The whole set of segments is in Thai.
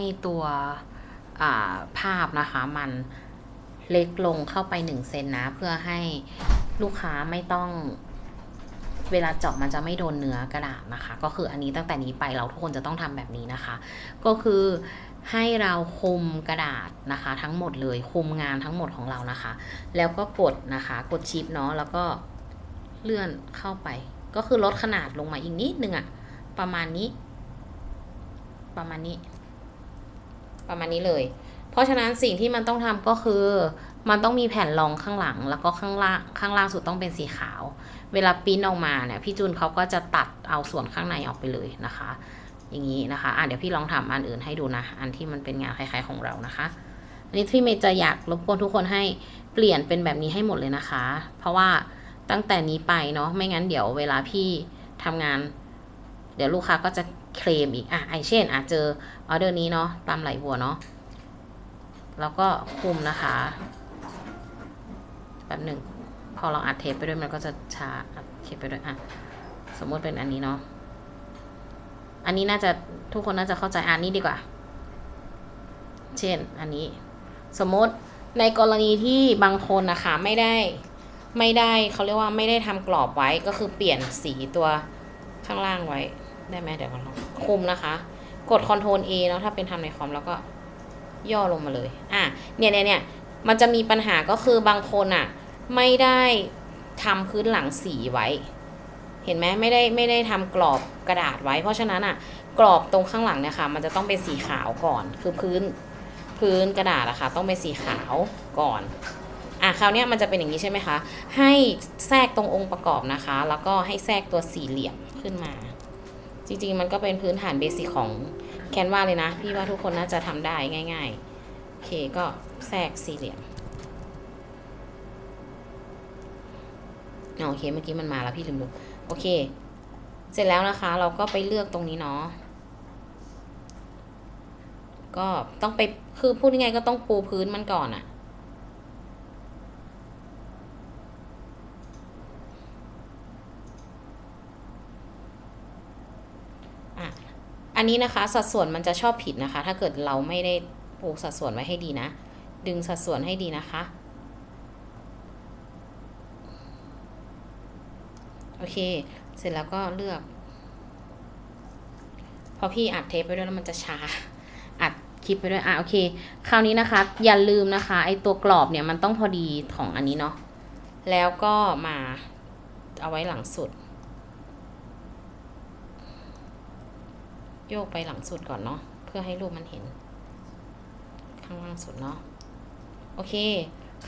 ให้ตัวภาพนะคะมันเล็กลงเข้าไปหนึ่งเซนนะ เพื่อให้ลูกค้าไม่ต้องเวลาเจาะมันจะไม่โดนเนื้อกระดาษนะคะ ก็คืออันนี้ตั้งแต่นี้ไปเราทุกคนจะต้องทำแบบนี้นะคะ ก็คือให้เราคุมกระดาษนะคะ ทั้งหมดเลยคุมงานทั้งหมดของเรานะคะ แล้วก็กดนะคะกดชิปเนาะแล้วก็เลื่อนเข้าไป ก็คือลดขนาดลงมาอีกนิดนึงอะประมาณนี้ ประมาณนี้ ประมาณนี้เลย เพราะฉะนั้นสิ่งที่มันต้องทำก็คือ มันต้องมีแผ่นรองข้างหลัง แล้วก็ข้างล่างข้างล่างสุดต้องเป็นสีขาว เวลาปิ้นออกมาเนี่ยพี่จูนเขาก็จะตัดเอาส่วนข้างในออกไปเลยนะคะ อย่างนี้นะคะอะเดี๋ยวพี่ลองทำอันอื่นให้ดูนะ อันที่มันเป็นงานคล้ายๆของเรานะคะอันนี้พี่เมย์จะอยากรบกวนทุกคนให้เปลี่ยนเป็นแบบนี้ให้หมดเลยนะคะ เพราะว่าตั้งแต่นี้ไปเนาะไม่งั้นเดี๋ยวเวลาพี่ทำงาน เดี๋ยวลูกค้าก็จะเคลมอีกอะไอเช่นอะเจอออเดอร์นี้เนาะตามไหลบัวเนาะแล้วก็คุมนะคะแบบหนึ่งพอเราอัดเทปไปด้วยมันก็จะช้าอัดเทปไปด้วยอะสมมติเป็นอันนี้เนาะอันนี้น่าจะทุกคนน่าจะเข้าใจอันนี้ดีกว่า เช่นอันนี้ สมมติในกรณีที่บางคนนะคะไม่ได้ไม่ได้เขาเรียกว่าไม่ได้ทำกรอบไว้ก็คือเปลี่ยนสีตัวข้างล่างไว้ ได้ไหมเดี๋ยวก่อนลองคุมนะคะ กด Ctrl A เนาะถ้าเป็นทำในคอมแล้วก็ย่อลงมาเลย อะ เนี่ยเนี่ยเนี่ยมันจะมีปัญหาก็คือบางคนอะ ไม่ได้ทำพื้นหลังสีไว้ เห็นไหมไม่ได้ไม่ได้ทำกรอบกระดาษไว้ เพราะฉะนั้นอะ กรอบตรงข้างหลังเนี่ยค่ะ มันจะต้องเป็นสีขาวก่อน คือพื้นพื้นกระดาษอะค่ะ ต้องเป็นสีขาวก่อน อะคราวนี้มันจะเป็นอย่างนี้ใช่ไหมคะ ให้แทรกตรงองค์ประกอบนะคะ แล้วก็ให้แทรกตัวสี่เหลี่ยมขึ้นมา จริงๆ มันก็เป็นพื้นฐานเบสิกของแคนวาเลยนะ พี่ว่าทุกคนน่าจะทำได้ง่ายๆ โอเคก็แทรกสี่เหลี่ยมโอเคเมื่อกี้มันมาแล้วพี่ลืมดูโอเค เสร็จแล้วนะคะ เราก็ไปเลือกตรงนี้เนาะก็ต้องไปคือพูดยังไงก็ต้องปูพื้นมันก่อนอะ่ะ อันนี้นะคะสัดส่วนมันจะชอบผิดนะคะ ถ้าเกิดเราไม่ได้ปูสัดส่วนไว้ให้ดีนะ ดึงสัดส่วนให้ดีนะคะ โอเค เสร็จแล้วก็เลือก พอพี่อัดเทปไปด้วยแล้วมันจะช้า อัดคลิปไปด้วย อะโอเค คราวนี้นะคะ อย่าลืมนะคะ ไอตัวกรอบเนี่ยมันต้องพอดีของอันนี้เนาะ แล้วก็มาเอาไว้หลังสุด โยกไปหลังสุดก่อนเนาะเพื่อให้รูปมันเห็น ข้างล่างสุดเนาะโอเค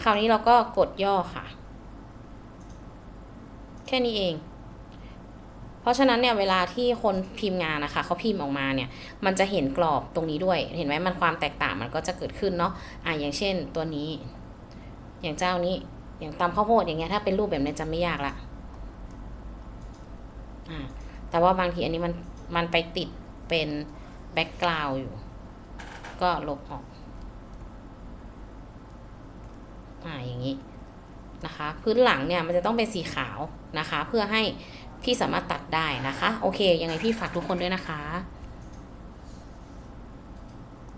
คราวนี้เราก็กดย่อค่ะ แค่นี้เอง เพราะฉะนั้นเนี่ยเวลาที่คนพิมพ์งานนะคะเขาพิมพ์ออกมาเนี่ย มันจะเห็นกรอบตรงนี้ด้วย เห็นไหมมันความแตกต่างมันก็จะเกิดขึ้นเนาะอะอย่างเช่นตัวนี้ อย่างเจ้านี้อย่างตำข้าวโพดอย่างเงี้ยถ้าเป็นรูปแบบนี้จะไม่ยากละอ่าแต่ว่าบางทีอันนี้มันมันไปติด เป็นแบ็กกราวด์อยู่ ก็ลบออก อ่าอย่างนี้นะคะ พื้นหลังเนี่ยมันจะต้องเป็นสีขาวนะคะ เพื่อให้พี่สามารถตัดได้นะคะ โอเค ยังไงพี่ฝากทุกคนด้วยนะคะ